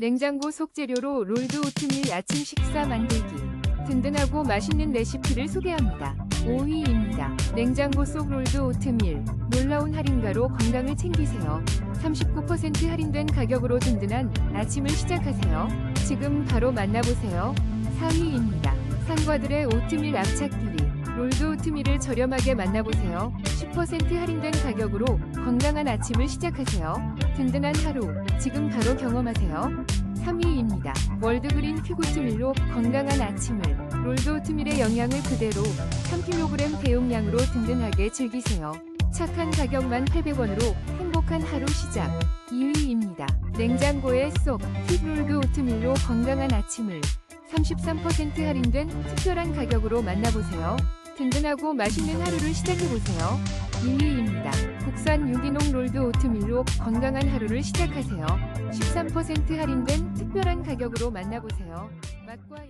냉장고 속 재료로 롤드 오트밀 아침 식사 만들기. 든든하고 맛있는 레시피를 소개합니다. 5위입니다. 냉장고 속 롤드 오트밀. 놀라운 할인가로 건강을 챙기세요. 39% 할인된 가격으로 든든한 아침을 시작하세요. 지금 바로 만나보세요. 4위입니다. 상과들의 오트밀 압착기리. 롤드 오트밀을 저렴하게 만나보세요. 10% 할인된 가격으로 건강한 아침을 시작하세요. 든든한 하루, 지금 바로 경험하세요. 3위입니다. 월드그린 큐고트밀로 건강한 아침을 롤드 오트밀의 영양을 그대로 3kg 대용량으로 든든하게 즐기세요. 착한 가격만 800원으로 행복한 하루 시작. 2위입니다. 냉장고에 쏙 팁롤드 오트밀로 건강한 아침을 33% 할인된 특별한 가격으로 만나보세요. 든든하고 맛있는 하루를 시작해보세요. 1위입니다. 국산 유기농 롤드 오트밀로 건강한 하루를 시작하세요. 13% 할인된 특별한 가격으로 만나보세요. 맛과 영...